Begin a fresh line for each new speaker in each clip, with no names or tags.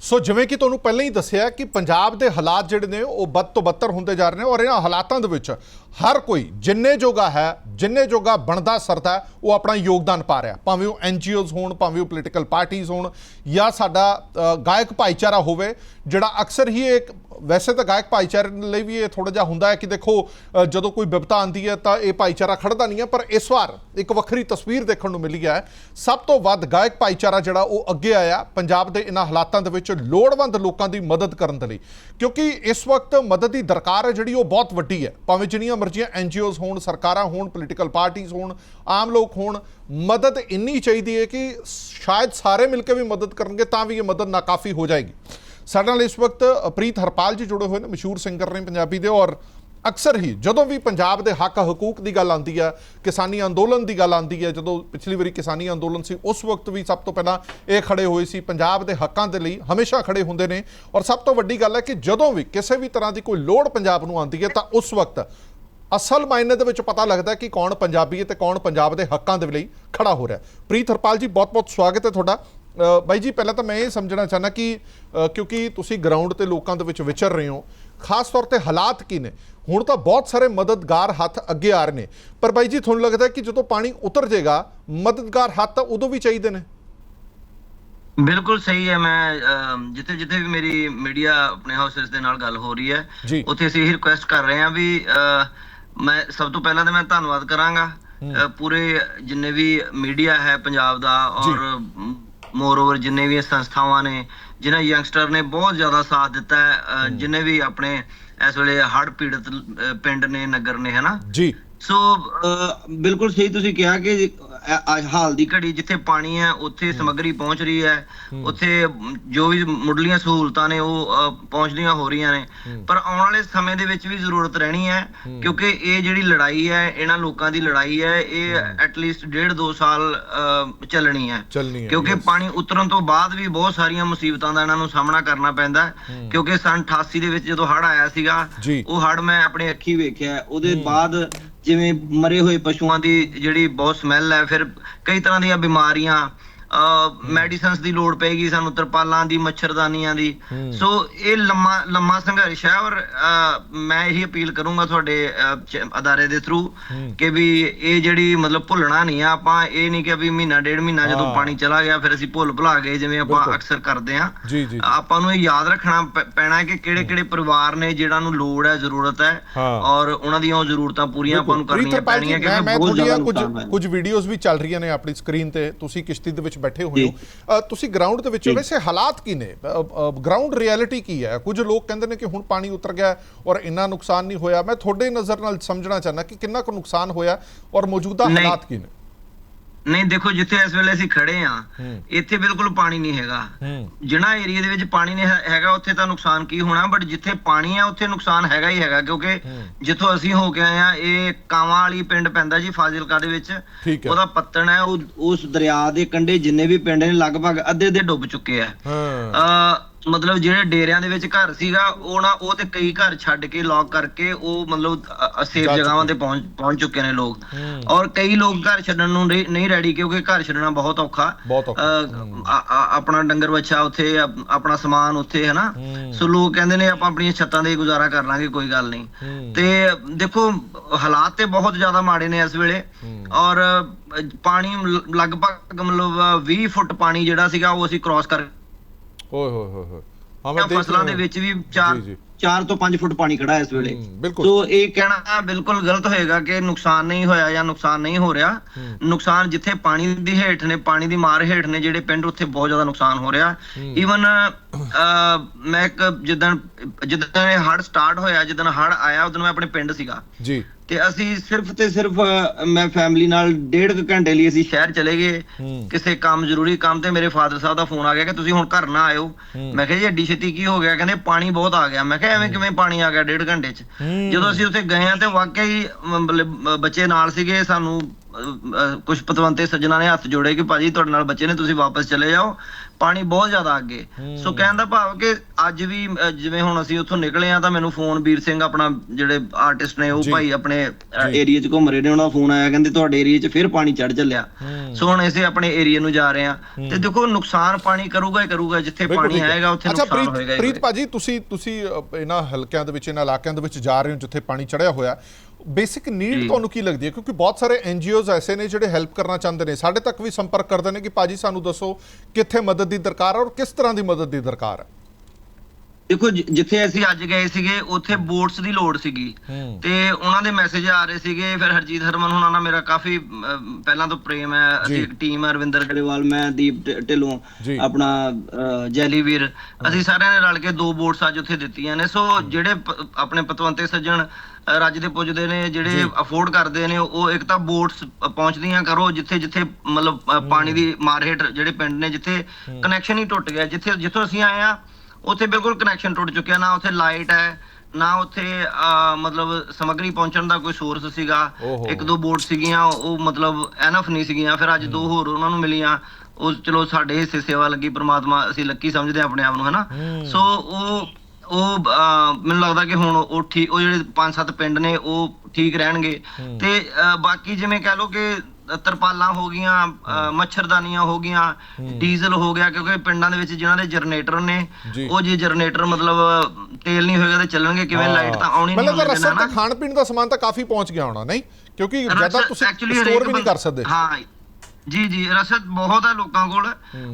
ਸੋ ਜਿਵੇਂ ਕਿ ਤੁਹਾਨੂੰ ਪਹਿਲਾਂ ਹੀ ਦੱਸਿਆ ਕਿ ਪੰਜਾਬ ਦੇ ਹਾਲਾਤ ਜਿਹੜੇ ਨੇ, ਉਹ ਬਦ ਤੋਂ ਬੱਤਰ ਹੁੰਦੇ ਜਾ ਰਹੇ ਨੇ ਔਰ ਇਹਨਾਂ ਹਾਲਾਤਾਂ ਦੇ ਵਿੱਚ ਹਰ ਕੋਈ ਜਿੰਨੇ ਜੋਗਾ ਹੈ, ਜਿੰਨੇ ਜੋਗਾ ਬਣਦਾ ਸਰਦਾ ਉਹ ਆਪਣਾ ਯੋਗਦਾਨ ਪਾ ਰਿਹਾ। ਭਾਵੇਂ ਉਹ ਐਨਜੀਓਜ਼ ਹੋਣ, ਭਾਵੇਂ ਉਹ ਪੋਲੀਟੀਕਲ ਪਾਰਟੀਆਂ ਹੋਣ ਜਾਂ ਸਾਡਾ ਗਾਇਕ ਭਾਈਚਾਰਾ ਹੋਵੇ, ਜਿਹੜਾ ਅਕਸਰ ਹੀ ਇੱਕ ਵੈਸੇ ਤਾਂ ਗਾਇਕ ਭਾਈਚਾਰੇ ਲਈ ਵੀ ਇਹ ਥੋੜਾ ਜਿਹਾ ਹੁੰਦਾ ਹੈ ਕਿ ਦੇਖੋ ਜਦੋਂ ਕੋਈ ਵਿਪਤਾ ਆਉਂਦੀ ਹੈ ਤਾਂ ਇਹ ਭਾਈਚਾਰਾ ਖੜਦਾ ਨਹੀਂ ਹੈ, ਪਰ ਇਸ ਵਾਰ ਇੱਕ ਵੱਖਰੀ ਤਸਵੀਰ ਦੇਖਣ ਨੂੰ ਮਿਲੀ ਹੈ। ਸਭ ਤੋਂ ਵੱਧ ਗਾਇਕ ਭਾਈਚਾਰਾ ਜਿਹੜਾ ਉਹ ਅੱਗੇ ਆਇਆ ਪੰਜਾਬ ਦੇ ਇਹਨਾਂ ਹਾਲਾਤਾਂ ਦੇ ਵਿੱਚ ਲੋੜਵੰਦ ਲੋਕਾਂ ਦੀ ਮਦਦ ਕਰਨ ਦੇ ਲਈ। ਕਿਉਂਕਿ ਇਸ ਵਕਤ ਮਦਦ ਦੀ ਦਰਕਾਰ ਹੈ ਜਿਹੜੀ ਉਹ ਬਹੁਤ ਵੱਡੀ ਹੈ। ਭਾਵੇਂ ਜਿੰਨੀਆਂ ਮਰਜ਼ੀਆਂ ਐਨਜੀਓਜ਼ ਹੋਣ, ਸਰਕਾਰਾਂ ਹੋਣ ਪੋਲੀਟੀਕਲ ਪਾਰਟੀਆਂ ਹੋਣ, ਆਮ ਲੋਕ ਹੋਣ, ਮਦਦ ਇੰਨੀ ਚਾਹੀਦੀ ਹੈ ਕਿ ਸ਼ਾਇਦ ਸਾਰੇ ਮਿਲ ਕੇ ਵੀ ਮਦਦ ਕਰਨਗੇ ਤਾਂ ਵੀ ਇਹ ਮਦਦ ਨਾਕਾਫੀ ਹੋ ਜਾਏਗੀ। ਸਾਡੇ ਨਾਲ ਇਸ ਵਕਤ ਪ੍ਰੀਤ ਹਰਪਾਲ ਜੀ ਜੁੜੇ ਹੋਏ ਨੇ, ਮਸ਼ਹੂਰ ਸਿੰਗਰ ਨੇ ਪੰਜਾਬੀ ਦੇ ਔਰ ਅਕਸਰ ਹੀ ਜਦੋਂ ਵੀ ਪੰਜਾਬ ਦੇ ਹੱਕ ਹਕੂਕ ਦੀ ਗੱਲ ਆਉਂਦੀ ਹੈ ਕਿਸਾਨੀ ਅੰਦੋਲਨ ਦੀ ਗੱਲ ਆਉਂਦੀ ਹੈ ਜਦੋਂ ਪਿਛਲੀ ਵਾਰੀ ਕਿਸਾਨੀ ਅੰਦੋਲਨ ਸੀ, ਉਸ ਵਕਤ ਵੀ ਸਭ ਤੋਂ ਪਹਿਲਾਂ ਇਹ ਖੜੇ ਹੋਏ ਸੀ, ਪੰਜਾਬ ਦੇ ਹੱਕਾਂ ਦੇ ਲਈ ਹਮੇਸ਼ਾ ਖੜੇ ਹੁੰਦੇ ਨੇ ਔਰ ਸਭ ਤੋਂ ਵੱਡੀ ਗੱਲ ਹੈ ਕਿ ਜਦੋਂ ਵੀ ਕਿਸੇ ਵੀ ਤਰ੍ਹਾਂ ਦੀ ਕੋਈ ਲੋੜ ਪੰਜਾਬ ਨੂੰ ਆਉਂਦੀ ਹੈ ਤਾਂ ਉਸ ਵਕਤ ਅਸਲ ਮਾਇਨੇ ਦੇ ਵਿੱਚ ਪਤਾ ਲੱਗਦਾ ਕਿ ਕੌਣ ਪੰਜਾਬੀ ਹੈ ਤੇ ਕੌਣ ਪੰਜਾਬ ਦੇ ਹੱਕਾਂ ਦੇ ਲਈ ਖੜਾ ਹੋ ਰਿਹਾ ਪ੍ਰੀਤ ਹਰਪਾਲ ਜੀ, ਬਹੁਤ-ਬਹੁਤ ਸਵਾਗਤ ਹੈ ਤੁਹਾਡਾ। ਬਾਈ ਜੀ ਪਹਿਲਾਂ ਤਾਂ ਮੈਂ ਇਹ ਸਮਝਣਾ ਚਾਹਨਾ ਕਿ ਕਿਉਂਕਿ ਤੁਸੀਂ ਗਰਾਊਂਡ ਤੇ ਲੋਕਾਂ ਦੇ ਵਿੱਚ ਵਿਚਰ ਰਹੇ ਹੋ ਖਾਸ ਤੌਰ ਤੇ ਹਾਲਾਤ ਕੀ ਨੇ? ਹੁਣ ਤਾਂ ਬਹੁਤ ਸਾਰੇ ਮਦਦਗਾਰ ਹੱਥ ਅੱਗੇ ਆ ਰਹੇ ਨੇ। ਪਰ ਬਾਈ ਜੀ ਤੁਹਾਨੂੰ ਲੱਗਦਾ ਕਿ ਜਦੋਂ ਪਾਣੀ ਉਤਰ ਜਾਏਗਾ ਮਦਦਗਾਰ ਹੱਥ ਤਾਂ ਉਦੋਂ ਵੀ ਚਾਹੀਦੇ ਨੇ?
ਬਿਲਕੁਲ ਸਹੀ ਹੈ। ਮੈਂ ਜਿੱਥੇ ਜਿੱਥੇ ਵੀ ਮੇਰੀ ਮੀਡੀਆ ਆਪਣੇ ਹਾਊਸਸ ਦੇ ਨਾਲ ਗੱਲ ਹੋ ਰਹੀ ਹੈ। ਉੱਥੇ ਅਸੀਂ ਇਹ ਰਿਕੁਐਸਟ ਕਰ ਰਹੇ ਹਾਂ ਵੀ ਮੈਂ ਸਭ ਤੋਂ ਪਹਿਲਾਂ ਤਾਂ ਮੈਂ ਧੰਨਵਾਦ ਕਰਾਂਗਾ। ਪੂਰੇ ਜਿੰਨੇ ਵੀ ਮੀਡੀਆ ਹੈ ਪੰਜਾਬ ਦਾ ਔਰ ਮੋਰ ਓਵਰ ਜਿੰਨੇ ਵੀ ਸੰਸਥਾਵਾਂ ਨੇ ਜਿਨ੍ਹਾਂ ਯੰਗਸਟਰ ਨੇ ਬਹੁਤ ਜ਼ਿਆਦਾ ਸਾਥ ਦਿੱਤਾ ਹੈ ਜਿੰਨੇ ਵੀ ਆਪਣੇ ਇਸ ਵੇਲੇ ਹੜ੍ਹ ਪੀੜਤ ਪਿੰਡ ਨੇ ਨਗਰ ਨੇ ਹਨਾ?
ਜੀ।
ਸੋ ਬਿਲਕੁਲ ਸਹੀ ਤੁਸੀਂ ਕਿਹਾ ਕਿ ਹਾਲ ਦੀ ਘੜੀ ਜਿੱਥੇ ਪਾਣੀ ਹੈ ਉੱਥੇ ਸਮੱਗਰੀ ਪਹੁੰਚ ਰਹੀ ਹੈ। ਉੱਥੇ ਜੋ ਵੀ ਮੁੱਢਲੀਆਂ ਸਹੂਲਤਾਂ ਨੇ ਉਹ ਪਹੁੰਚਦੀਆਂ ਹੋ ਰਹੀਆਂ ਨੇ। ਪਰ ਆਉਣ ਵਾਲੇ ਸਮੇਂ ਦੇ ਵਿੱਚ ਵੀ ਜ਼ਰੂਰਤ ਰਹਿਣੀ ਹੈ ਕਿਉਂਕਿ ਇਹ ਜਿਹੜੀ ਲੜਾਈ ਹੈ ਇਹਨਾਂ ਲੋਕਾਂ ਦੀ ਲੜਾਈ ਹੈ ਇਹ ਐਟਲੀਸਟ ਡੇਢ ਦੋ ਸਾਲ ਅ, ਚੱਲਣੀ ਹੈ। ਕਿਉਂਕਿ. ਪਾਣੀ ਉਤਰਨ ਤੋਂ ਬਾਅਦ ਵੀ ਬਹੁਤ ਸਾਰੀਆਂ ਮੁਸੀਬਤਾਂ ਦਾ ਇਹਨਾਂ ਨੂੰ ਸਾਹਮਣਾ ਕਰਨਾ ਪੈਂਦਾ ਕਿਉਂਕਿ ਸੰਨ 88 ਦੇ ਵਿੱਚ ਜਦੋਂ ਹੜ੍ਹ ਆਇਆ ਸੀਗਾ। ਉਹ ਹੜ੍ਹ ਮੈਂ ਆਪਣੇ ਅੱਖੀ ਵੇਖਿਆ। ਉਹਦੇ ਬਾਅਦ ਜਿਵੇਂ ਮਰੇ ਹੋਏ ਪਸ਼ੂਆਂ ਦੀ ਜਿਹੜੀ ਬਹੁਤ ਸਮੈਲ ਹੈ ਫਿਰ ਕਈ ਤਰ੍ਹਾਂ ਦੀਆਂ ਬਿਮਾਰੀਆਂ ਮੈਡੀਸਿਨਸ ਦੀ ਲੋੜ ਪਏਗੀ ਸਾਨੂੰ ਤਰਪਾਲਾਂ ਦੀ ਮੱਛਰਦਾਨੀਆਂ ਦੀ ਸੋ ਇਹ ਲੰਮਾ ਲੰਮਾ ਸੰਘਰਸ਼ ਹੈ ਔਰ ਮੈਂ ਇਹੀ ਅਪੀਲ ਕਰੂੰਗਾ ਤੁਹਾਡੇ ਅਦਾਰੇ ਦੇ ਥਰੂ ਕਿ ਵੀ ਇਹ ਜਿਹੜੀ ਮਤਲਬ ਭੁੱਲਣਾ ਨਹੀਂ ਆ ਆਪਾਂ ਇਹ ਨਹੀਂ ਕਿ ਵੀ ਮਹੀਨਾ ਡੇਢ ਮਹੀਨਾ ਜਦੋਂ। ਪਾਣੀ ਚਲਾ ਗਿਆ ਫਿਰ ਅਸੀਂ ਭੁੱਲ ਭੁਲਾ ਗਏ ਜਿਵੇਂ ਆਪਾਂ। ਅਕਸਰ ਕਰਦੇ ਆ। ਆਪਾਂ ਨੂੰ ਇਹ ਯਾਦ ਰੱਖਣਾ ਪੈਣਾ ਕਿ ਕਿਹੜੇ ਕਿਹੜੇ ਪਰਿਵਾਰ ਨੇ ਜਿਹੜਾ ਨੂੰ ਲੋੜ ਹੈ ਜ਼ਰੂਰਤ ਹੈ। ਔਰ ਉਹਨਾਂ ਦੀਆਂ ਉਹ ਜ਼ਰੂਰਤਾਂ ਪੂਰੀਆਂ ਆਪਾਂ ਨੂੰ ਕਰਨੀਆਂ ਪੈਣੀਆਂ
ਮੈਂ ਮੈਂ ਕੁਝ। ਕੁਝ ਵੀਡੀਓਜ਼ ਵੀ ਚੱਲ ਰਹੀਆਂ ਨੇ ਆਪਣੀ ਸਕਰੀਨ ਤੇ ਤੁਸੀਂ ਕਿਸ਼ਤੀ ਦੇ ਵਿੱਚ ਬੈਠੇ ਹੋਏ ਹੋ। ਤੁਸੀਂ ਗਰਾਊਂਡ ਦੇ ਵਿੱਚ ਹੋ। ਵੈਸੇ ਹਾਲਾਤ ਕੀ ਨੇ? ਗਰਾਊਂਡ ਰਿਐਲਿਟੀ ਕੀ ਹੈ? ਕੁਝ ਲੋਕ ਕਹਿੰਦੇ ਨੇ ਕਿ ਹੁਣ ਪਾਣੀ ਉਤਰ ਗਿਆ ਔਰ ਇੰਨਾ ਨੁਕਸਾਨ ਨਹੀਂ ਹੋਇਆ। ਮੈਂ ਤੁਹਾਡੇ ਨਜ਼ਰ ਨਾਲ ਸਮਝਣਾ ਚਾਹਨਾ ਕਿ ਕਿੰਨਾ ਕੁ ਨੁਕਸਾਨ ਹੋਇਆ ਔਰ ਮੌਜੂਦਾ। ਹਾਲਾਤ ਕੀ ਨੇ?
ਨਹੀਂ ਦੇਖੋ ਜਿੱਥੇ ਇਸ ਵੇਲੇ ਅਸੀਂ ਖੜੇ ਆ। ਇੱਥੇ ਬਿਲਕੁਲ ਪਾਣੀ ਨਹੀਂ ਹੈਗਾ। ਜਿਨ੍ਹਾਂ ਏਰੀਆ ਦੇ ਵਿੱਚ ਪਾਣੀ ਨਹੀਂ ਹੈਗਾ ਉੱਥੇ ਤਾਂ ਨੁਕਸਾਨ ਕੀ ਹੋਣਾ ਬਟ ਜਿੱਥੇ ਪਾਣੀ ਹੈ ਉੱਥੇ ਨੁਕਸਾਨ ਹੈਗਾ ਹੀ ਹੈਗਾ ਕਿਉਂਕਿ ਜਿੱਥੋਂ ਅਸੀਂ ਹੋ ਕੇ ਆਏ ਆ ਇਹ ਕਾਵਾਂ ਵਾਲੀ ਪਿੰਡ ਪੈਂਦਾ ਜੀ ਫਾਜ਼ਿਲਕਾ ਦੇ ਵਿੱਚ। ਉਹਦਾ ਪੱਤਣ ਹੈ ਉਹ ਉਸ ਦਰਿਆ ਦੇ ਕੰਢੇ ਜਿੰਨੇ ਵੀ ਪਿੰਡ ਨੇ ਲਗਭਗ ਅੱਧੇ ਦੇ ਡੁੱਬ ਚੁੱਕੇ ਆ।
ਹਾਂ।
ਅ ਮਤਲਬ ਜਿਹੜੇ ਡੇਰਿਆਂ ਦੇ ਵਿੱਚ ਘਰ ਸੀਗਾ ਉਹ ਨਾ ਉਹ ਤੇ ਕਈ ਘਰ ਛੱਡ ਕੇ ਲੌਕ ਕਰਕੇ ਉਹ ਮਤਲਬ ਸੇਫ ਜਗ੍ਹਾਵਾਂ। ਤੇ ਪਹੁੰਚ ਪਹੁੰਚ ਚੁੱਕੇ ਨੇ ਲੋਕ। ਔਰ ਕਈ ਲੋਕ ਘਰ ਛੱਡਣ ਨੂੰ ਨਹੀਂ- ਰੈਡੀ ਕਿਉਂਕਿ ਘਰ ਛੱਡਣਾ ਬਹੁਤ ਔਖਾ ਆਪਣਾ ਡੰਗਰ ਬੱਚਾ ਉੱਥੇ ਆਪ- ਆਪਣਾ ਸਮਾਨ ਉੱਥੇ ਹੈ ਨਾ। ਸੋ ਲੋਕ ਕਹਿੰਦੇ ਨੇ ਆਪਾਂ ਆਪਣੀਆਂ ਛੱਤਾਂ ਦੇ ਗੁਜ਼ਾਰਾ ਕਰ ਲਾਂਗੇ ਕੋਈ ਗੱਲ। ਨਹੀਂ ਤੇ ਦੇਖੋ ਹਾਲਾਤ ਤੇ ਬਹੁਤ ਜ਼ਿਆਦਾ ਮਾੜੇ ਨੇ ਇਸ ਵੇਲੇ। ਔਰ ਪਾਣੀ ਲਗਭਗ ਮਤਲਬ 20 ਫੁੱਟ ਪਾਣੀ ਜਿਹੜਾ ਸੀਗਾ ਉਹ ਅਸੀਂ ਕ੍ਰਾਸ ਕਰ
ਓਏ ਹੋਏ ਹੋਏ ਹੋਏ ਹਾਂ ਮੈਂ ਦੇਖ
ਫਸਲਾਂ ਦੇ। ਵਿੱਚ ਵੀ 4
ਜੀ, ਜੀ।
4 ਤੋਂ 5 ਫੁੱਟ ਪਾਣੀ ਖੜਾ ਹੈ ਇਸ ਵੇਲੇ। ਸੋ ਇਹ ਕਹਿਣਾ ਬਿਲਕੁਲ ਗਲਤ ਹੋਏਗਾ ਕਿ ਨੁਕਸਾਨ ਨਹੀਂ ਹੋਇਆ ਜਾਂ ਨੁਕਸਾਨ ਨਹੀਂ ਹੋ ਰਿਹਾ ਨੁਕਸਾਨ ਜਿੱਥੇ ਪਾਣੀ ਦੀ ਹੇਠ ਨੇ ਪਾਣੀ ਦੀ ਮਾਰ ਹੇਠ ਨੇ ਜਿਹੜੇ ਪਿੰਡ ਉੱਥੇ ਬਹੁਤ ਜ਼ਿਆਦਾ ਨੁਕਸਾਨ ਹੋ ਰਿਹਾ ਈਵਨ ਮੈਂ ਇੱਕ ਜਿੱਦਣ ਜਿੱਦਣ ਇਹ ਹੜ ਸਟਾਰਟ ਹੋਇਆ ਜਿੱਦਣ ਹੜ ਆਇਆ ਉਦੋਂ ਮੈਂ ਆਪਣੇ ਪਿੰਡ ਸੀਗਾ।
ਜੀ।
ਤੇ ਅਸੀਂ ਸਿਰਫ ਤੇ ਸਿਰਫ ਮੈਂ ਫੈਮਿਲੀ ਨਾਲ ਡੇਢ ਕੁ ਘੰਟੇ ਲਈ ਅਸੀਂ ਸ਼ਹਿਰ ਚਲੇ ਗਏ। ਕਿਸੇ ਕੰਮ ਜ਼ਰੂਰੀ ਕੰਮ ਤੇ ਮੇਰੇ ਫਾਦਰ ਸਾਹਿਬ ਦਾ ਫੋਨ ਆ ਗਿਆ ਕਿ ਤੁਸੀਂ ਹੁਣ ਘਰ ਨਾ ਆਇਓ। ਮੈਂ ਕਿਹਾ ਜੀ ਐਡੀ ਛੇਤੀ ਕੀ ਹੋ ਗਿਆ? ਕਹਿੰਦੇ ਪਾਣੀ ਬਹੁਤ ਆ ਗਿਆ। ਮੈਂ ਕਿਹਾ ਐਵੇਂ ਕਿਵੇਂ ਪਾਣੀ ਆ ਗਿਆ ਡੇਢ ਘੰਟੇ 'ਚ। ਜਦੋਂ ਅਸੀਂ ਉੱਥੇ ਗਏ ਆ ਤੇ ਵਾਕਈ ਮਤਲਬ ਬੱਚੇ ਨਾਲ ਸੀਗੇ ਸਾਨੂੰ ਕੁਝ ਪਤਵੰਤੇ ਸੱਜਣਾ ਨੇ ਹੱਥ ਜੋੜੇ ਕਿ ਭਾਜੀ ਤੁਹਾਡੇ ਨਾਲ ਬੱਚੇ ਨੇ ਤੁਸੀਂ ਵਾਪਸ ਚਲੇ ਜਾਓ। ਪਾਣੀ ਬਹੁਤ ਜ਼ਿਆਦਾ ਅੱਗੇ। ਸੋ ਕਹਿਣ ਦਾ ਭਾਵ ਕਿ ਅੱਜ ਵੀ ਜਿਵੇਂ ਹੁਣ ਅਸੀਂ ਉੱਥੋਂ ਨਿਕਲੇ ਆ ਤਾਂ ਮੈਨੂੰ ਫੋਨ ਵੀਰ ਸਿੰਘ ਆਪਣਾ ਜਿਹੜੇ ਆਰਟਿਸਟ ਨੇ ਉਹ। ਭਾਈ ਆਪਣੇ ਏਰੀਆ 'ਚ ਘੁੰਮ ਰਹੇ ਨੇ ਉਹਨਾਂ ਦਾ ਫੋਨ ਆਇਆ ਕਹਿੰਦੇ ਤੁਹਾਡੇ ਏਰੀਆ 'ਚ ਫਿਰ ਪਾਣੀ ਚੜ ਚੱਲਿਆ। ਸੋ ਹੁਣ ਅਸੀਂ ਆਪਣੇ ਏਰੀਆ ਨੂੰ ਜਾ ਰਹੇ ਆ ਤੇ ਦੇਖੋ ਨੁਕਸਾਨ ਪਾਣੀ ਕਰੂਗਾ ਹੀ ਕਰੂਗਾ ਜਿੱਥੇ ਪਾਣੀ। ਆਏਗਾ ਉੱਥੇ ਨੁਕਸਾਨ ਹੋਏਗਾ
ਪ੍ਰੀਤ। ਭਾਜੀ ਤੁਸੀਂ ਤੁਸੀਂ ਇਹਨਾਂ ਹਲਕਿਆਂ ਦੇ ਵਿੱਚ ਇਹਨਾਂ ਇਲਾਕਿਆਂ ਦੇ ਵਿੱਚ ਜਾ ਰਹੇ ਹੋ ਜਿੱਥੇ ਪਾਣੀ ਚੜਿਆ ਹੋਇਆ। Basic
need.
ਤੁਹਾਨੂੰ ਕੀ ਲੱਗਦੀ ਹੈ? ਕਿਉਂਕਿ ਬਹੁਤ ਸਾਰੇ ਐਨਜੀਓਜ਼ ਐਸੇ ਨੇ ਜਿਹੜੇ ਹੈਲਪ ਕਰਨਾ ਚਾਹੁੰਦੇ ਨੇ। ਸਾਡੇ ਤੱਕ ਵੀ ਸੰਪਰਕ ਕਰਦੇ ਨੇ ਕਿ ਭਾਜੀ ਸਾਨੂੰ ਦੱਸੋ ਕਿੱਥੇ ਮਦਦ ਦੀ ਦਰਕਾਰ ਹੈ ਔਰ ਕਿਸ ਤਰ੍ਹਾਂ ਦੀ ਮਦਦ ਦੀ ਦਰਕਾਰ ਹੈ?
ਦੇਖੋ ਜਿ- ਜਿੱਥੇ ਅਸੀਂ ਅੱਜ ਗਏ ਸੀਗੇ ਉੱਥੇ ਬੋਟਸ ਦੀ ਲੋੜ ਸੀਗੀ।
ਹੂੰ।
ਤੇ ਉਹਨਾਂ ਦੇ ਮੈਸੇਜ ਆ ਰਹੇ ਸੀਗੇ ਫਿਰ ਹਰਜੀਤ ਹਰਮਨ ਹੁਣਾਂ ਨਾਲ ਮੇਰਾ ਕਾਫੀ ਅਮ, ਪਹਿਲਾਂ ਤੋਂ ਪ੍ਰੇਮ ਹੈ ਅਸੀਂ। ਇੱਕ ਟੀਮ ਹੈ ਰਵਿੰਦਰ ਗਰੇਵਾਲ ਮੈਂ ਦੀਪ ਢ- ਢਿੱਲੋਂ
ਜੀ।
ਆਪਣਾ ਅ, ਜੈਲੀ ਵੀਰ ਅਸੀਂ ਸਾਰਿਆਂ ਨੇ ਰਲ ਕੇ ਦੋ ਬੋਟਸ ਅੱਜ ਉੱਥੇ ਦਿੱਤੀਆਂ ਨੇ। ਸੋ ਜਿਹੜੇ ਪ- ਆਪਣੇ ਪਤਵੰਤੇ ਸੱਜਣ ਅ, ਰੱਜ ਦੇ ਪੁੱਜਦੇ ਨੇ ਜਿਹੜੇ ਅਫੋਰਡ ਕਰਦੇ ਨੇ ਉਹ ਇੱਕ ਤਾਂ ਬੋਟਸ ਪਹੁੰਚਦੀਆਂ ਕਰੋ ਜਿੱਥੇ ਜਿੱਥੇ ਮਤਲਬ ਅ, ਪਾਣੀ ਦੀ ਮਾਰ ਹੇਠ ਜਿਹੜੇ ਪਿੰਡ ਨੇ ਜਿੱਥੇ ਕਨੈਕਸ਼ਨ ਹੀ ਟੁੱਟ ਗਿਆ। ਜਿੱਥੇ ਜਿੱਥੋਂ ਅਸੀਂ ਆਏ ਆ ਉੱਥੇ ਬਿਲਕੁਲ ਕਨੈਕਸ਼ਨ ਟੁੱਟ ਚੁੱਕਿਆ ਨਾ ਉੱਥੇ ਲਾਈਟ ਹੈ ਨਾ ਉੱਥੇ ਮਤਲਬ ਸਮੱਗਰੀ ਪਹੁੰਚਣ ਦਾ ਕੋਈ ਸੋਰਸ ਸੀਗਾ। ਇੱਕ ਦੋ ਬੋਟ ਸੀਗੀਆਂ ਉਹ ਮਤਲਬ ਐਨਫ ਨਹੀਂ ਸੀਗੀਆਂ। ਫਿਰ ਅੱਜ ਦੋ ਹੋਰ ਉਹਨਾਂ ਨੂੰ ਮਿਲੀਆਂ। ਉਹ ਚਲੋ ਸਾਡੇ ਹਿੱਸੇ ਸੇਵਾ ਲੱਗੀ ਪ੍ਰਮਾਤਮਾ ਅਸੀਂ ਲੱਕੀ ਸਮਝਦੇ ਆਪਣੇ ਆਪ ਨੂੰ ਹਨਾ? ਸੋ ਉਹ ਉਹ ਮੈਨੂੰ ਲੱਗਦਾ ਕਿ ਹੁਣ ਉਹ ਠੀਕ ਉਹ ਜਿਹੜੇ ਪੰਜ ਸੱਤ ਪਿੰਡ ਨੇ ਉਹ ਠੀਕ ਰਹਿਣਗੇ। ਤੇ ਬਾਕੀ ਜਿਵੇਂ ਕਹਿ ਲਓ ਕਿ ਤਰਪਾਲਾਂ ਹੋ ਗਈਆਂ ਮੱਛਰਦਾਨੀਆਂ ਹੋ ਗਈਆਂ ਡੀਜ਼ਲ ਹੋ ਗਿਆ ਕਿਉਂਕਿ ਪਿੰਡਾਂ ਦੇ ਵਿੱਚ ਜਿਨ੍ਹਾਂ ਦੇ ਜਨਰੇਟਰ ਨੇ। ਉਹ ਜੇ ਜਨਰੇਟਰ ਮਤਲਬ ਤੇਲ ਨਹੀਂ ਹੋਏਗਾ ਤੇ ਚੱਲਣਗੇ ਕਿਵੇਂ? ਲਾਈਟ ਤਾਂ ਆਉਣੀ ਨਹੀਂ
ਮਤਲਬ ਤਾਂ ਖਾਣ ਪੀਣ ਦਾ ਸਮਾਨ ਤਾਂ ਕਾਫੀ ਪਹੁੰਚ ਗਿਆ ਹੋਣਾ ਨਹੀਂ? ਕਿਉਂਕਿ ਜ਼ਿਆਦਾ ਤੁਸੀਂ ਸਟੋਰ ਵੀ ਨਹੀਂ ਕਰ ਸਕਦੇ।
ਹਾਂ। ਜੀ ਜੀ ਰਸਦ ਬਹੁਤ ਹੈ ਲੋਕਾਂ ਕੋਲ।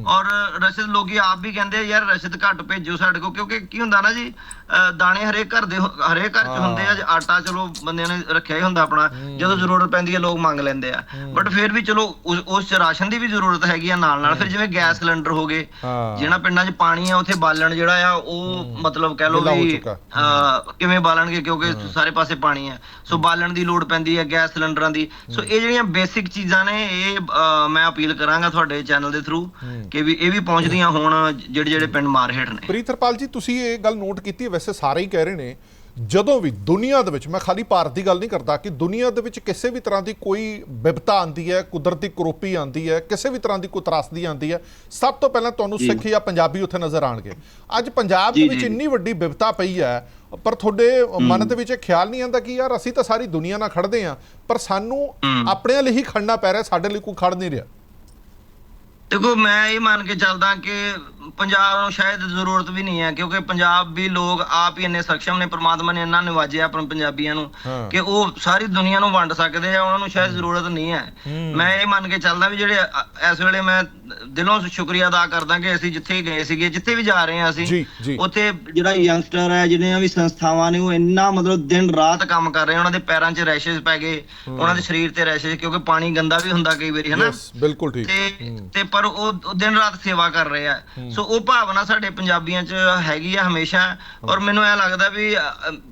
ਔਰ ਰਸਦ ਲੋਕੀ ਆਪ ਵੀ ਕਹਿੰਦੇ ਆ ਯਾਰ ਰਸਦ ਘੱਟ ਭੇਜੋ ਸਾਡੇ ਕੋਲ। ਕਿਉਂਕਿ ਕੀ ਹੁੰਦਾ ਨਾ ਜੀ ਅਹ ਦਾਣੇ ਹਰੇਕ ਘਰ ਦੇ ਹਰੇਕ ਘਰ ਚ ਹੁੰਦੇ ਆ ਆਟਾ ਚਲੋ ਬੰਦਿਆਂ ਨੇ ਰੱਖਿਆ ਹੀ ਹੁੰਦਾ ਆਪਣਾ ਜਦੋਂ ਜ਼ਰੂਰਤ ਪੈਂਦੀ ਹੈ ਲੋਕ ਮੰਗ ਲੈਂਦੇ ਆ। ਬਟ ਫਿਰ ਵੀ ਚਲੋ ਉਸ ਉਸ 'ਚ ਰਾਸ਼ਨ ਦੀ ਵੀ ਜ਼ਰੂਰਤ ਹੈਗੀ ਆ ਨਾਲ ਨਾਲ ਫਿਰ ਜਿਵੇਂ ਗੈਸ ਸਿਲੰਡਰ ਹੋ ਗਏ
ਹਾਂ।
ਜਿਹਨਾਂ ਪਿੰਡਾਂ 'ਚ ਪਾਣੀ ਆ ਉੱਥੇ ਬਾਲਣ ਜਿਹੜਾ ਆ ਉਹ ਮਤਲਬ ਕਹਿ
ਹੋ
ਵੀ
ਚੁੱਕਾ।
ਅਹ ਕਿਵੇਂ ਬਾਲਣਗੇ ਕਿਉਂਕਿ ਸਾਰੇ ਪਾਸੇ ਪਾਣੀ ਹੈ ਸੋ ਬਾਲਣ ਦੀ ਲੋੜ ਪੈਂਦੀ ਹੈ ਗੈਸ ਸਿਲੰਡਰਾਂ ਦੀ। ਸੋ ਇਹ ਜਿਹੜੀਆਂ ਬੇਸਿਕ ਚੀਜ਼ਾਂ ਨੇ ਇਹ ਅਹ, ਮੈਂ ਅਪੀਲ ਕਰਾਂਗਾ ਤੁਹਾਡੇ ਚੈਨਲ ਦੇ ਥਰੂ ਕਿ ਵੀ ਇਹ ਵੀ ਪਹੁੰਚਦੀਆਂ ਹੋਣ ਜਿਹੜੇ ਜਿਹੜੇ ਪਿੰਡ ਮਾਰ ਹੇਠ ਨੇ
ਪ੍ਰੀਤਰਪਾਲ ਜੀ ਤੁਸੀਂ ਇਹ ਗੱਲ ਨੋਟ ਕੀਤੀ ਵੈਸੇ ਸਾਰੇ ਹੀ ਕਹਿ ਰਹੇ ਨੇ ਜਦੋਂ ਵੀ ਦੁਨੀਆ ਦੇ ਵਿੱਚ ਮੈਂ ਖਾਲੀ ਭਾਰਤ ਦੀ ਗੱਲ ਨਹੀਂ ਕਰਦਾ ਕਿ ਦੁਨੀਆ ਦੇ ਵਿੱਚ ਕਿਸੇ ਵੀ ਤਰ੍ਹਾਂ ਦੀ ਕੋਈ ਵਿਪਤਾ ਆਂਦੀ ਹੈ ਕੁਦਰਤੀ ਕਰੋਪੀ ਆਂਦੀ ਹੈ ਕਿਸੇ ਵੀ ਤਰ੍ਹਾਂ ਦੀ ਕੋਈ ਤਰਾਸਦੀ ਆਂਦੀ ਹੈ ਸਭ ਤੋਂ ਪਹਿਲਾਂ ਤੁਹਾਨੂੰ ਸਿੱਖ ਜਾਂ ਪੰਜਾਬੀ ਉੱਥੇ ਨਜ਼ਰ ਆਣਗੇ ਅੱਜ ਪੰਜਾਬ ਦੇ ਵਿੱਚ। ਇੰਨੀ ਵੱਡੀ ਵਿਪਤਾ ਪਈ ਹੈ ਪਰ ਤੁਹਾਡੇ ਮਨ ਦੇ ਵਿੱਚ ਇਹ ਖਿਆਲ ਨਹੀਂ ਆਂਦਾ ਕਿ ਯਾਰ ਅਸੀਂ ਤਾਂ ਸਾਰੀ ਦੁਨੀਆ ਨਾਲ ਖੜਦੇ ਆਂ ਪਰ ਸਾਨੂੰ ਆਪਣੇ ਲਈ ਹੀ ਖੜਨਾ ਪੈ ਰਿਹਾ ਸਾਡੇ ਲਈ ਕੋਈ ਖੜ ਨਹੀਂ ਰਿਹਾ।
ਦੇਖੋ ਮੈਂ ਇਹ ਮੰਨ ਕੇ ਚੱਲਦਾ ਕਿ ਪੰਜਾਬ ਨੂੰ ਸ਼ਾਇਦ ਜ਼ਰੂਰਤ ਵੀ ਨਹੀਂ ਹੈ ਕਿਉਂਕਿ ਪੰਜਾਬੀ ਲੋਕ ਆਪ ਹੀ ਇੰਨੇ ਸક્ષਮ ਨੇ ਪ੍ਰਮਾਤਮਾ ਨੇ ਇੰਨਾ ਨਿਵਾਜਿਆ ਆਪਣੇ ਪੰਜਾਬੀਆਂ ਨੂੰ। ਕਿ ਉਹ ਸਾਰੀ ਦੁਨੀਆ ਨੂੰ ਵੰਡ ਸਕਦੇ ਆ ਉਹਨਾਂ ਨੂੰ ਸ਼ਾਇਦ ਜ਼ਰੂਰਤ ਨਹੀਂ ਹੈ। ਮੈਂ ਇਹ ਮੰਨ ਕੇ ਚੱਲਦਾ ਵੀ ਜਿਹੜੇ ਇਸ ਵੇਲੇ ਮੈਂ ਦਿਲੋਂ ਸ਼ੁਕਰੀਆ ਅਦਾ ਕਰਦਾ ਕਿ ਅਸੀਂ ਜਿੱਥੇ ਗਏ ਸੀਗੇ ਜਿੱਥੇ ਵੀ ਜਾ ਰਹੇ
ਜੀ,
ਅਸੀਂ। ਉੱਥੇ ਜਿਹੜਾ ਯੰਗਸਟਰ ਹੈ ਜਿਹੜੀਆਂ ਵੀ ਸੰਸਥਾਵਾਂ ਨੇ ਉਹ ਇੰਨਾ ਮਤਲਬ ਦਿਨ ਰਾਤ ਕੰਮ ਕਰ ਰਹੇ ਉਹਨਾਂ ਦੇ ਪੈਰਾਂ 'ਚ ਰੈਸ਼ਸ ਪੈ ਗਏ ਉਹਨਾਂ ਦੇ ਸਰੀਰ ਤੇ ਰੈਸ਼ਸ ਕਿਉਂਕਿ ਪਾਣੀ ਗੰਦਾ ਵੀ ਹੁੰਦਾ ਕਈ ਵਾਰੀ ਹਨਾ
ਬਿਲਕੁਲ ਠੀਕ।
ਤੇ ਪਰ ਉਹ ਉਹ ਦਿਨ ਰਾਤ ਸੇਵਾ ਕਰ ਰਹੇ ਆ। ਸੋ ਉਹ ਭਾਵਨਾ ਸਾਡੇ ਪੰਜਾਬੀਆਂ 'ਚ ਹੈਗੀ ਆ ਹਮੇਸ਼ਾ। ਔਰ ਮੈਨੂੰ ਇਹ ਲੱਗਦਾ ਵੀ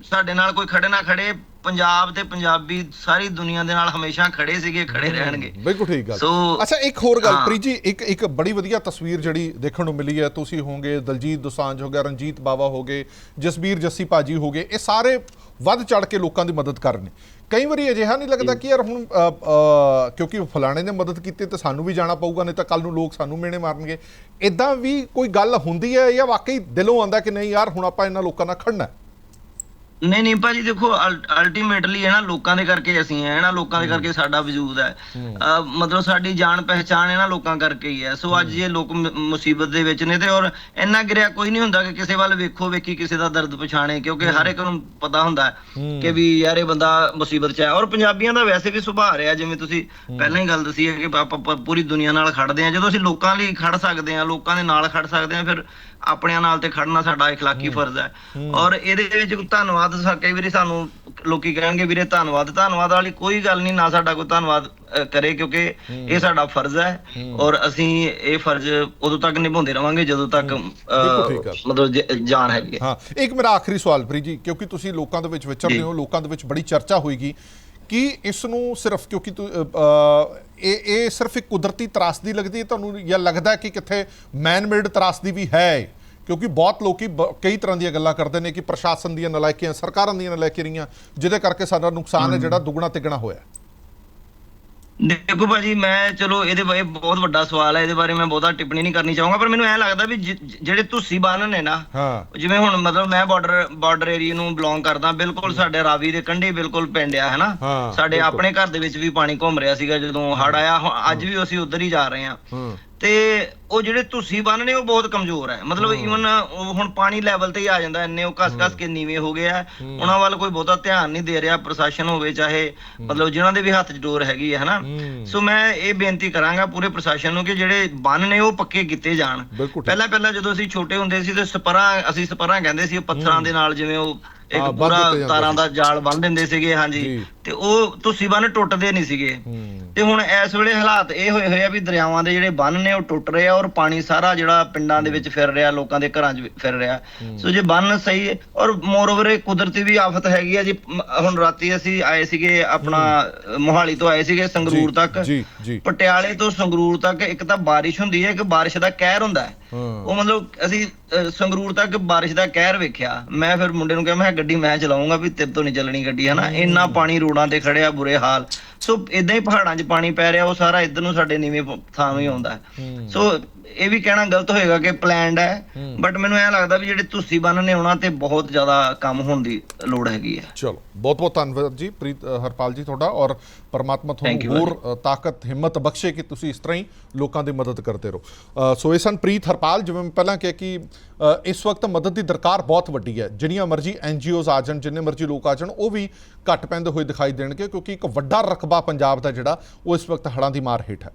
ਸਾਡੇ ਨਾਲ ਕੋਈ ਖੜੇ ਨਾ ਖੜੇ ਪੰਜਾਬ ਤੇ ਪੰਜਾਬੀ ਸਾਰੀ ਦੁਨੀਆ ਦੇ ਨਾਲ ਹਮੇਸ਼ਾ ਖੜੇ ਸੀਗੇ ਖੜੇ ਰਹਿਣਗੇ।
ਬਿਲਕੁਲ ਠੀਕ ਗੱਲ।
ਸੋ-
ਅੱਛਾ ਇੱਕ ਹੋਰ ਗੱਲ। ਪ੍ਰੀਤ ਜੀ ਇੱਕ ਇੱਕ ਬੜੀ ਵਧੀਆ ਤਸਵੀਰ ਜਿਹੜੀ ਦੇਖਣ ਨੂੰ ਮਿਲੀ ਹੈ। ਤੁਸੀਂ ਹੋਗੇ ਦਲਜੀਤ ਦੋਸਾਂਝ ਹੋ ਗਿਆ ਰਣਜੀਤ ਬਾਵਾ ਹੋਗੇ ਜਸਬੀਰ ਜੱਸੀ ਭਾਜੀ ਹੋਗੇ ਇਹ ਸਾਰੇ ਵੱਧ ਚੜ ਕੇ ਲੋਕਾਂ ਦੀ ਮਦਦ ਕਰ ਰਹੇ ਨੇ। ਕਈ ਵਾਰੀ ਅਜਿਹਾ ਨਹੀਂ ਲੱਗਦਾ ਕਿ ਯਾਰ ਹੁਣ ਕਿਉਂਕਿ ਫਲਾਣੇ ਨੇ ਮਦਦ ਕੀਤੀ ਤੇ ਸਾਨੂੰ ਵੀ ਜਾਣਾ ਪਊਗਾ ਨਹੀਂ ਤਾਂ ਕੱਲ ਨੂੰ ਲੋਕ ਸਾਨੂੰ ਮੇਣੇ ਮਾਰਨਗੇ। ਇਦਾਂ ਵੀ ਕੋਈ ਗੱਲ ਹੁੰਦੀ ਹੈ ਜਾਂ ਵਾਕਈ ਦਿਲੋਂ ਆਉਂਦਾ ਕਿ ਨਹੀਂ ਯਾਰ ਹੁਣ ਆਪਾਂ ਇਹਨਾਂ ਲੋਕਾਂ ਨਾਲ ਖੜਨਾ ਹੈ?
ਨਹੀਂ ਨਹੀਂ ਭਾਜੀ ਦੇਖੋ ਅਲਟੀਮੇਟਲੀ ਇਹ ਨਾ ਲੋਕਾਂ ਦੇ ਕਰਕੇ ਅਸੀਂ ਹੈ ਇਹਨਾਂ ਲੋਕਾਂ ਦੇ ਕਰਕੇ ਸਾਡਾ ਵਜੂਦ ਹੈ ਅਹ ਮਤਲਬ ਸਾਡੀ ਜਾਣ ਪਹਿਚਾਣ ਇਹਨਾਂ ਲੋਕਾਂ ਕਰਕੇ ਹੀ ਹੈ ਸੋ ਅੱਜ ਇਹ ਲੋਕ ਮ- ਮੁਸੀਬਤ ਦੇ ਵਿੱਚ ਨੇ ਤੇ ਔਰ ਇੰਨਾ ਗਿਰਿਆ ਕੋਈ ਨਹੀਂ ਹੁੰਦਾ ਕਿ ਕਿਸੇ ਵੱਲ ਵੇਖੋ ਵੇਖੀ ਕਿਸੇ ਦਾ ਦਰਦ ਪਛਾਣੇ ਕਿਉਂਕਿ ਹਰ ਇੱਕ ਨੂੰ ਪਤਾ ਹੁੰਦਾ ਹੈ ਕਿ ਵੀ ਯਾਰ ਇਹ ਬੰਦਾ ਮੁਸੀਬਤ 'ਚ ਹੈ ਔਰ ਪੰਜਾਬੀਆਂ ਦਾ ਵੈਸੇ ਵੀ ਸੁਭਾਅ ਰਿਹਾ ਜਿਵੇਂ ਤੁਸੀਂ ਪਹਿਲਾਂ ਹੀ ਗੱਲ ਦੱਸੀ ਹੈ ਕਿ ਆਪਾਂ ਆਪਾਂ ਪੂਰੀ ਦੁਨੀਆ ਨਾਲ ਖੜਦੇ ਹਾਂ ਜਦੋਂ ਅਸੀਂ ਲੋਕਾਂ ਲਈ ਖੜ ਸਕਦੇ ਹਾਂ ਲੋਕਾਂ ਦੇ ਨਾਲ ਖੜ ਸਕਦੇ ਹਾਂ ਫਿਰ ਆਪਣਿਆਂ ਨਾਲ ਤੇ ਖੜਨਾ ਸਾਡਾ اخلاقی ਫਰਜ਼ ਹੈ ਔਰ ਇਹਦੇ ਵਿੱਚ ਕੋਈ ਧੰਨਵਾਦ ਕਈ ਵਾਰੀ ਸਾਨੂੰ ਲੋਕੀ ਕਹਿਣਗੇ ਵੀਰੇ ਧੰਨਵਾਦ ਧੰਨਵਾਦ ਵਾਲੀ ਕੋਈ ਗੱਲ ਨਹੀਂ ਨਾ ਸਾਡਾ ਕੋਈ ਧੰਨਵਾਦ ਕਰੇ ਕਿਉਂਕਿ ਇਹ ਸਾਡਾ ਫਰਜ਼ ਹੈ ਔਰ ਅਸੀਂ ਇਹ ਫਰਜ਼ ਉਦੋਂ ਤੱਕ ਨਿਭਾਉਂਦੇ ਰਵਾਂਗੇ ਜਦੋਂ ਤੱਕ। ਮਤਲਬ ਜਾਨ ਹੈਗੀ ਹੈ
ਹਾਂ ਇੱਕ ਮੇਰਾ ਆਖਰੀ ਸਵਾਲ ਪ੍ਰੀਤ ਜੀ ਕਿਉਂਕਿ ਤੁਸੀਂ ਲੋਕਾਂ ਦੇ ਵਿੱਚ ਵਿਚਰਦੇ। ਹੋ ਲੋਕਾਂ ਦੇ ਵਿੱਚ ਬੜੀ ਚਰਚਾ ਹੋਏਗੀ ਕਿ ਇਸ ਨੂੰ ਸਿਰਫ ਕਿਉਂਕਿ ਇਹ ਇਹ ਸਿਰਫ ਇੱਕ ਕੁਦਰਤੀ ਤਰਾਸਦੀ ਲੱਗਦੀ ਹੈ ਤੁਹਾਨੂੰ ਜਾਂ ਲੱਗਦਾ ਹੈ ਕਿ ਕਿੱਥੇ ਮੈਨ ਮੇਡ ਤਰਾਸਦੀ ਵੀ ਹੈ? ਕਿਉਂਕਿ ਬਹੁਤ ਲੋਕੀ ਕਈ ਤਰ੍ਹਾਂ ਦੀਆਂ ਗੱਲਾਂ ਕਰਦੇ ਨੇ ਕਿ ਪ੍ਰਸ਼ਾਸਨ ਦੀਆਂ ਨਲਾਇਕੀਆਂ ਸਰਕਾਰਾਂ ਦੀਆਂ ਨਲਾਇਕੀਆਂ ਜਿਹਦੇ ਕਰਕੇ ਸਾਡਾ ਨੁਕਸਾਨ ਹੈ ਜਿਹੜਾ ਦੁੱਗਣਾ ਤਿੱਗਣਾ ਹੋਇਆ
ਦੇਖੋ ਭਾਜੀ ਮੈਂ ਚਲੋ ਇਹਦੇ ਬਾਰੇ ਬਹੁਤ ਵੱਡਾ ਸਵਾਲ ਹੈ ਇਹਦੇ ਬਾਰੇ ਮੈਂ ਬਹੁਤਾ ਟਿੱਪਣੀ ਨਹੀਂ ਕਰਨੀ ਚਾਹੂੰਗਾ ਪਰ ਮੈਨੂੰ ਐ ਲੱਗਦਾ ਵੀ ਜਿਹੜੇ ਤੁਸੀਂ ਬੰਨ ਨੇ ਨਾ ਜਿਵੇਂ ਹੁਣ ਮਤਲਬ ਮੈਂ ਬਾਰਡਰ ਬਾਰਡਰ ਏਰੀਆ ਨੂੰ ਬਿਲੋਂਗ ਕਰਦਾ ਬਿਲਕੁਲ ਸਾਡੇ ਰਾਵੀ ਦੇ ਕੰਢੇ ਬਿਲਕੁਲ ਪਿੰਡ ਆ ਹੈਨਾ? ਸਾਡੇ। ਆਪਣੇ ਘਰ ਦੇ ਵਿੱਚ ਵੀ ਪਾਣੀ ਘੁੰਮ ਰਿਹਾ ਸੀਗਾ ਜਦੋਂ ਹੜ ਆਇਆ ਅੱਜ ਵੀ ਅਸੀਂ ਉਧਰ ਹੀ ਜਾ ਰਹੇ ਹਾਂ। ਤੇ ਉਹ ਜਿਹੜੇ ਤੁਸੀਂ ਬੰਨ ਨੇ ਉਹ ਬਹੁਤ ਕਮਜ਼ੋਰ ਹੈ। ਮਤਲਬ ਈਵਨ ਹੁਣ ਪਾਣੀ ਲੈਵਲ ਤੇ ਹੀ ਆ ਜਾਂਦਾ ਇੰਨੇ ਉਹ ਕਸ ਕਸ ਕੇ ਨੀਵੇਂ ਹੋ ਗਏ ਆ। ਉਹਨਾਂ ਵੱਲ ਕੋਈ ਬਹੁਤਾ ਧਿਆਨ ਨਹੀਂ ਦੇ ਰਿਹਾ ਪ੍ਰਸ਼ਾਸਨ ਹੋਵੇ ਚਾਹੇ ਮਤਲਬ ਜਿਨ੍ਹਾਂ ਦੇ ਵੀ ਹੱਥ 'ਚ ਡੋਰ ਹੈਗੀ ਹੈ ਹਨਾ। ਸੋ ਮੈਂ ਇਹ ਬੇਨਤੀ ਕਰਾਂਗਾ ਪੂਰੇ ਪ੍ਰਸ਼ਾਸਨ ਨੂੰ ਕਿ ਜਿਹੜੇ ਬੰਨ ਨੇ ਉਹ ਪੱਕੇ ਕੀਤੇ ਜਾਣ। ਪਹਿਲਾਂ ਪਹਿਲਾਂ ਜਦੋਂ ਅਸੀਂ ਛੋਟੇ ਹੁੰਦੇ ਸੀ ਤੇ ਸਪਰਾਂ ਅਸੀਂ ਸਪਰਾਂ ਕਹਿੰਦੇ ਸੀ ਉਹ ਪੱਥਰਾਂ ਦੇ ਨਾਲ ਜਿਵੇਂ ਉਹ ਇੱਕ
ਹਾਂ, ਬੰਨ੍ਹ
ਪੂਰਾ
ਦਿੱਤੇ ਜਾਂਦੇ
ਤਾਰਾਂ। ਦਾ ਜਾਲ ਬੰਨ ਦਿੰਦੇ ਸੀਗੇ ਹਾਂਜੀ।
ਜੀ।
ਤੇ ਉਹ ਤੁਸੀਂ ਬੰਨ ਟੁੱਟਦੇ ਨਹੀਂ ਸੀਗੇ।
ਹੂੰ।
ਤੇ ਹੁਣ ਇਸ ਵੇਲੇ ਹਾਲਾਤ ਇਹ ਹੋਏ ਹੋਏ ਆ ਵੀ ਦਰਿਆਵਾਂ ਦੇ ਜਿਹੜੇ ਬੰਨ ਨੇ ਉਹ ਟੁੱਟ ਰਹੇ ਆ ਔਰ ਪਾਣੀ ਸਾਰਾ ਜਿਹੜਾ ਪਿੰਡਾਂ ਦੇ ਵਿੱਚ ਫਿਰ ਰਿਹਾ ਲੋਕਾਂ ਦੇ ਘਰਾਂ 'ਚ ਵੀ ਫਿਰ ਰਿਹਾ। ਸੋ ਜੇ ਬੰਨ ਸਹੀ ਹੈ ਔਰ ਮੋਰਓਵਰ ਇਹ ਕੁਦਰਤੀ ਵੀ ਆਫਤ ਹੈਗੀ ਆ ਜੀ ਮ- ਹੁਣ ਰਾਤੀ ਅਸੀਂ ਆਏ ਸੀਗੇ ਆਪਣਾ ਅ, ਮੋਹਾਲੀ ਤੋਂ ਆਏ ਸੀਗੇ ਸੰਗਰੂਰ
ਜੀ,
ਤੱਕ।
ਜੀ ਜੀ।
ਪਟਿਆਲੇ ਤੋਂ ਸੰਗਰੂਰ ਤੱਕ ਇੱਕ ਤਾਂ ਬਾਰਿਸ਼ ਹੁੰਦੀ ਹੈ ਇੱਕ ਬਾਰਿਸ਼ ਦਾ ਕਹਿਰ ਹੁੰਦਾ ਹਾਂ। ਉਹ ਮਤਲਬ ਅਸੀਂ ਸੰਗਰੂਰ ਤੱਕ ਬਾਰਿਸ਼ ਦਾ ਕਹਿਰ ਵੇਖਿਆ। ਮੈਂ ਫਿਰ ਮੁੰਡੇ ਨੂੰ ਕਿਹਾ ਮੈਂ ਗੱਡੀ ਮੈਂ ਚਲਾਉਂਗਾ ਵੀ ਤੇਰੇ ਤੋਂ ਨਹੀਂ ਚੱਲਣੀ ਗੱਡੀ ਹਨਾ? ਇੰਨਾ ਪਾਣੀ ਰੋਡਾਂ ਤੇ ਖੜਿਆ ਬੁਰੇ ਹਾਲ। ਸੋ ਇਦਾਂ ਹੀ ਪਹਾੜਾਂ 'ਚ ਪਾਣੀ ਪੈ ਰਿਹਾ ਉਹ ਸਾਰਾ ਇੱਧਰ ਨੂੰ ਸਾਡੇ ਨੀਵੇਂ ਪ- ਥਾਂ ਹੀ ਆਉਂਦਾ। ਸੋ ਇਹ ਵੀ ਕਹਿਣਾ ਗਲਤ ਹੋਏਗਾ ਕਿ ਪਲਾਨਡ ਹੈ। ਬਟ ਮੈਨੂੰ ਐ ਲੱਗਦਾ ਵੀ ਜਿਹੜੇ ਤੁਸੀਂ ਬੰਨ ਨੇ ਉਹਨਾਂ ਤੇ ਬਹੁਤ ਜ਼ਿਆਦਾ ਕੰਮ ਹੋਣ ਦੀ ਲੋੜ ਹੈਗੀ ਹੈ।
ਚਲੋ ਬਹੁਤ ਬਹੁਤ ਧੰਨਵਾਦ ਜੀ ਪ੍ਰੀਤ ਹਰਪਾਲ ਜੀ ਤੁਹਾਡਾ ਔਰ ਪਰਮਾਤਮਾ ਤੁਹਾਨੂੰ ਹੋਰ ਤਾਕਤ ਹਿੰਮਤ ਬਖਸ਼ੇ ਕਿ ਤੁਸੀਂ ਇਸ ਤਰ੍ਹਾਂ ਹੀ ਲੋਕਾਂ ਦੀ ਮਦਦ ਕਰਦੇ ਰਹੋ। ਸੋ ਇਹ ਸਨ ਪ੍ਰੀਤ ਹਰਪਾਲ ਜਿਵੇਂ ਮੈਂ ਪਹਿਲਾਂ ਕਿਹਾ ਕਿ ਇਸ ਵਕਤ ਮਦਦ ਦੀ ਦਰਕਾਰ ਬਹੁਤ ਵੱਡੀ ਹੈ। ਜਿਹੜੀਆਂ ਮਰਜ਼ੀ ਐਨਜੀਓਜ਼ ਆ ਜਾਣ ਜਿੰਨੇ ਮਰਜ਼ੀ ਲੋਕ ਆ ਜਾਣ ਉਹ ਵੀ ਘੱਟ ਪੈਂਦੇ ਹੋਏ ਦਿਖਾਈ ਦੇਣਗੇ ਕਿਉਂਕਿ ਇੱਕ ਵੱਡਾ ਰਕਬਾ ਸੂਬਾ ਪੰਜਾਬ ਦਾ ਜਿਹੜਾ ਉਹ ਇਸ ਵਕਤ ਹੜ੍ਹਾਂ ਦੀ ਮਾਰ ਹੇਠ ਹੈ।